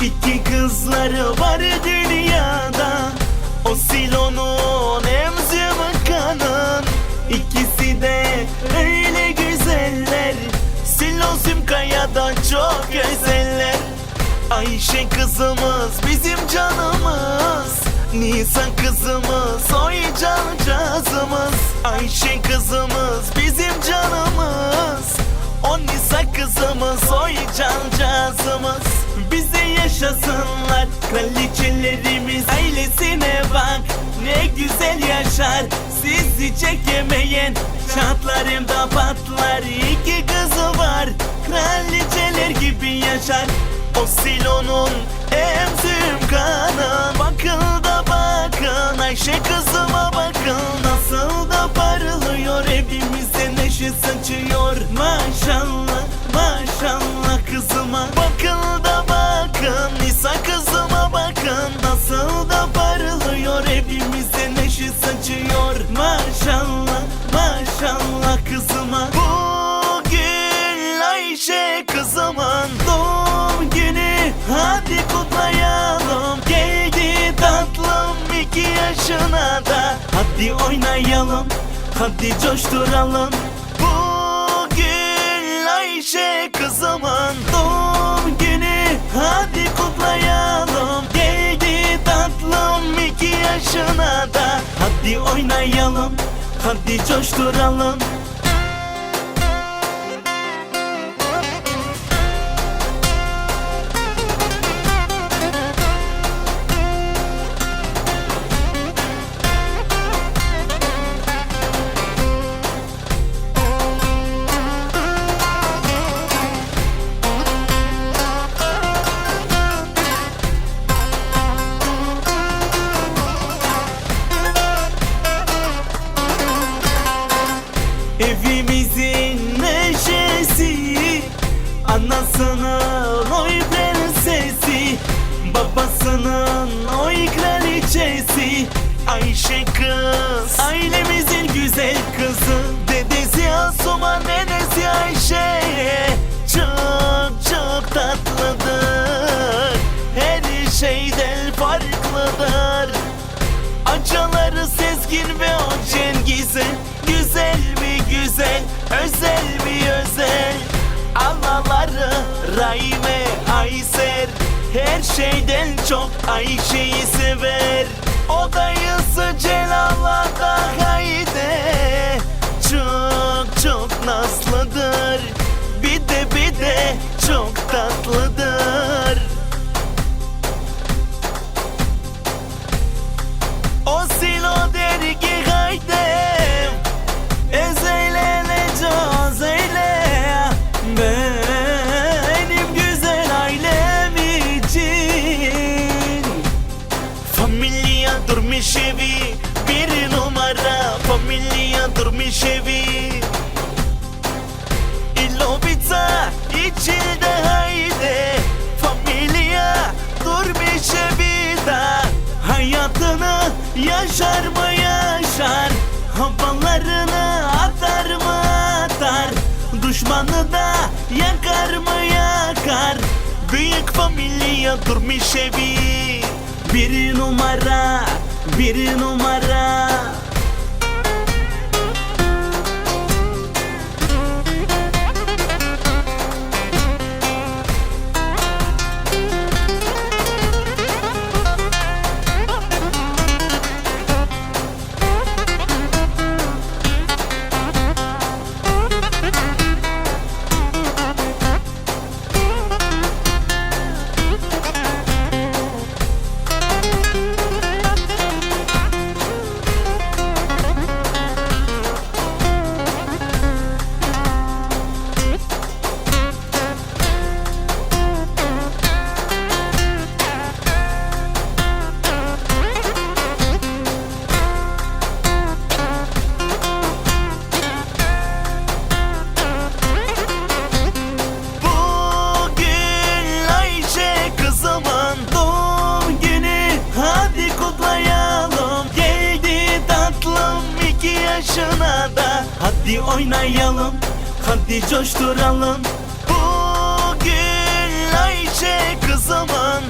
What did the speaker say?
kızları var dünyada. O Silo'nun emzimi kanın İkisi de öyle güzeller. Silo Zümkaya'dan çok güzeller. Ayşe kızımız bizim canımız. Nisan kızımız oy cancağızımız Ayşe kızımız bizim canımız. O Nisan kızımız oy cancağızımız yaşasınlar. Kraliçelerimiz Ailesine bak. Ne güzel yaşar. Sizi çekemeyen çatlarımda patlar İki kızı var. Kraliçeler gibi yaşar. O Silo'nun emzim kanı. Bakın da bakın. Ayşe kızıma bakın. Nasıl da parlıyor. Evimize neşe saçıyor. Maşallah Hadi kutlayalım. Geldi tatlım iki yaşına da. Hadi oynayalım Hadi coşturalım. Bugün Ayşe kızımın doğum günü. Hadi kutlayalım. Geldi tatlım iki yaşına da. Hadi oynayalım Hadi coşturalım Evimizin neşesi Anasının oy prensesi Babasının oy kraliçesi. Ayşe kız Ailemizin güzel kızı. Dedesi Asuman nenesi Ayşe. Çok çok tatlıdır. Her şeyden farklıdır. Acıları Sezgin ve o Cengiz'e özel mi özel? Anaları Rahime, Ayser. Her şeyden çok Ayşe'yi sever. O dayısı Celal'a da hayde yaşar mı yaşar? Havalarını atar mı atar? Düşmanı da yakar mı yakar? Büyük familya durmuş evi. Bir numara bir numara iki yaşına da. Hadi oynayalım Hadi coşturalım. Bugün Ayşe kızımın